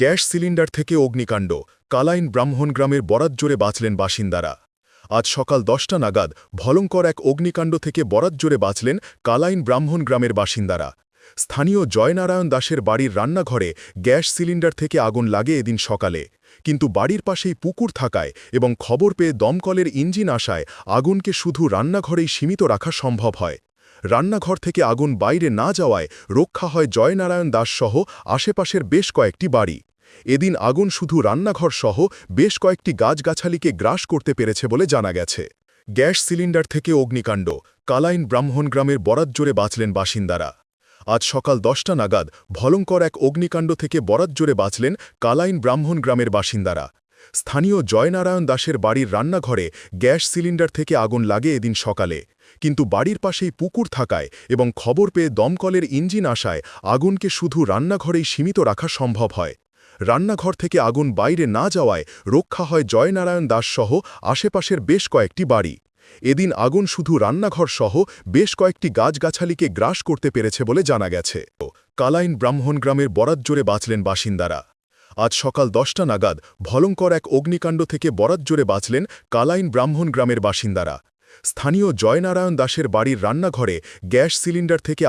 Gas cylinder থেকে অগ্নিকাণ্ড। কালাইন ব্রাহ্মণ গ্রামের বরাত জোরে বাঁচলেন বাসিন্দারা। আজ সকাল দশটা নাগাদ ভলঙ্কর এক অগ্নিকাণ্ড থেকে বরাত জোরে বাঁচলেন কালাইন ব্রাহ্মণ গ্রামের বাসিন্দারা। স্থানীয় জয়নারায়ণ দাসের বাড়ির রান্নাঘরে গ্যাস সিলিন্ডার থেকে আগুন লাগে এদিন সকালে। কিন্তু বাড়ির পাশেই পুকুর থাকায় এবং খবর পেয়ে দমকলের ইঞ্জিন আসায় আগুনকে শুধু রান্নাঘরেই সীমিত রাখা সম্ভব হয়। রান্নাঘর থেকে আগুন বাইরে না যাওয়ায় রক্ষা হয় জয়নারায়ণ দাস সহ আশেপাশের বেশ কয়েকটি বাড়ি। এদিন আগুন শুধু রান্নাঘর সহ বেশ কয়েকটি গাছগাছালিকে গ্রাস করতে পেরেছে বলে জানা গেছে। গ্যাস সিলিন্ডার থেকে অগ্নিকাণ্ড, কালাইন ব্রাহ্মণ গ্রামের বরাত জোরে বাঁচলেন বাসিন্দারা। আজ সকাল দশটা নাগাদ ভলঙ্কর এক অগ্নিকাণ্ড থেকে বরাত জোরে বাঁচলেন কালাইন ব্রাহ্মণ গ্রামের বাসিন্দারা। স্থানীয় জয়নারায়ণ দাসের বাড়ির রান্নাঘরে গ্যাস সিলিন্ডার থেকে আগুন লাগে এদিন সকালে। কিন্তু বাড়ির পাশেই পুকুর থাকায় এবং খবর পেয়ে দমকলের ইঞ্জিন আসায় আগুনকে শুধু রান্নাঘরেই সীমিত রাখা সম্ভব হয়। রান্নাঘর থেকে আগুন বাইরে না যাওয়ায় রক্ষা হয় জয়নারায়ণ দাস সহ আশেপাশের বেশ কয়েকটি বাড়ি। এদিন আগুন শুধু রান্নাঘর সহ বেশ কয়েকটি গাছগাছালিকে গ্রাস করতে পেরেছে বলে জানা গেছে। কালাইন ব্রাহ্মণ গ্রামের বরাত জোরে বাঁচলেন বাসিন্দারা। আজ সকাল দশটা নাগাদ ভলঙ্কর এক অগ্নিকাণ্ড থেকে বরাত জোরে বাঁচলেন কালাইন ব্রাহ্মণ গ্রামের বাসিন্দারা। স্থানীয় জয়নারায়ণ দাসের বাড়ির রান্নাঘরে গ্যাস সিলিন্ডার থেকে